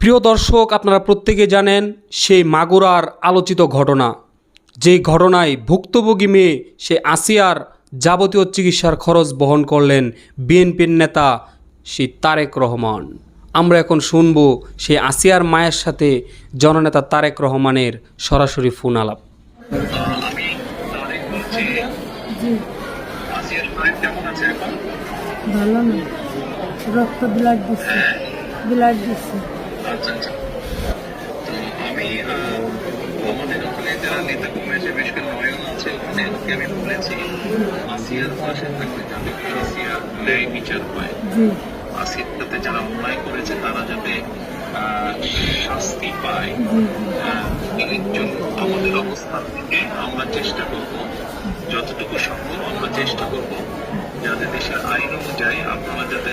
প্রিয় দর্শক, আপনারা প্রত্যেকে জানেন সেই মাগুরার আলোচিত ঘটনা। যে ঘটনায় ভুক্তভোগী মেয়ে সে আসিয়ার যাবতীয় চিকিৎসার খরচ বহন করলেন বিএনপির নেতা সেই তারেক রহমান। আমরা এখন শুনব সেই আসিয়ার মায়ের সাথে জননেতা তারেক রহমানের সরাসরি ফোন আলাপ ভালো না। রক্ত ব্লাড দিচ্ছে ব্লাড দিচ্ছে আচ্ছা তো আমি আমাদের ওখানে যারা নেতা কর্মী আছে বিশেষ করে নয়ন আছে ওখানে ওকে আমি বলেছি আসিয়ার পাশে থাকতে যাতে আসিয়ার ন্যায় বিচার পায় সাথে যারা অন্যায় করেছে তারা যাতে আহ, শাস্তি পায়। এর জন্য আমাদের অবস্থান থেকে আমরা চেষ্টা করব যতটুকু সম্ভব আমরা চেষ্টা করব যাতে দেশের আইন অনুযায়ী আপনারা যাতে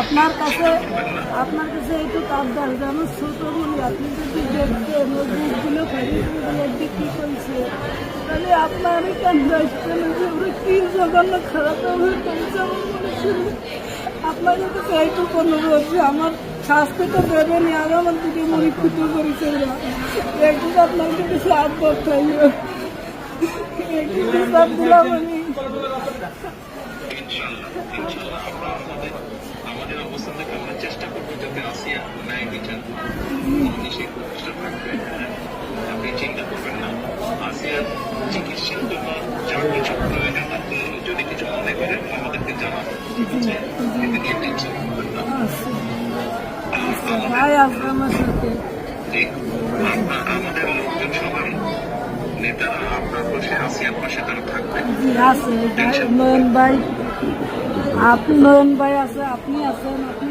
আপনার কাছে আপনার কাছে একটু আবদার যে আমার ছোট বলি আপনি যদি দেখতেন ওই বুকগুলো ফেরিগুলো বিক্রি করছে তাহলে আপনার কেন যে ওরা কি জঘন্য খারাপ ব্যবহার করেছে আপনার কাছে এইটুকু যে আমার শাস্তি তো দেবেনি আর আমার দিকে মনে ক্ষতি করেছে একটু আপনার কাছে আবদার চাইবে একটু দিলাম আমি। ইনশাল্লাহ ইনশাল্লাহ অবস্থান থেকে আমরা চেষ্টা করব যাতে আসিয়া। আমাদের সেই প্রচেষ্টা থাকবে। আপনি চিন্তা করবেন না। আসিয়ার চিকিৎসার জন্য যা কিছু প্রয়োজন আপনি যদি কিছু মনে করেন আমাদেরকে জানাবেন ঠিক আছে এতে নিয়ে টেনশন করবেন না। ভাই আসবে আমার সাথে জি, আমরা আমাদের লোকজন সবাই নেতারা আপনার পাশে আসিয়ার পাশে তারা থাকবে। নয়ন ভাই আপনি নয়ন ভাই আছে আপনি আছেন আপনি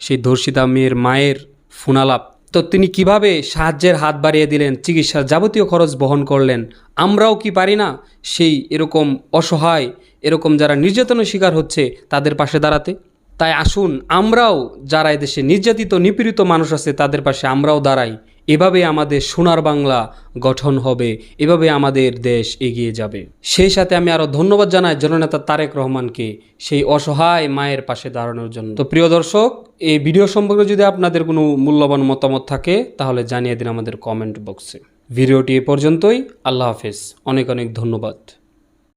সেই ধর্ষিতা মেয়ের মায়ের ফোনালাপ। তো তিনি কীভাবে সাহায্যের হাত বাড়িয়ে দিলেন, চিকিৎসার যাবতীয় খরচ বহন করলেন, আমরাও কি পারি না? সেই এরকম অসহায়, এরকম যারা নির্যাতনের শিকার হচ্ছে তাদের পাশে দাঁড়াতে? তাই আসুন, আমরাও যারা এদেশে নির্যাতিত, নিপীড়িত মানুষ আছে তাদের পাশে আমরাও দাঁড়াই। এভাবে আমাদের সোনার বাংলা গঠন হবে, এভাবে আমাদের দেশ এগিয়ে যাবে। সেই সাথে আমি আরও ধন্যবাদ জানাই জননেতা তারেক রহমানকে সেই অসহায় মায়ের পাশে দাঁড়ানোর জন্য। তো প্রিয় দর্শক, এই ভিডিও সম্পর্কে যদি আপনাদের কোনো মূল্যবান মতামত থাকে, তাহলে জানিয়ে দিন আমাদের কমেন্ট বক্সে। ভিডিওটি এ পর্যন্তই, আল্লাহ হাফেজ। অনেক অনেক ধন্যবাদ।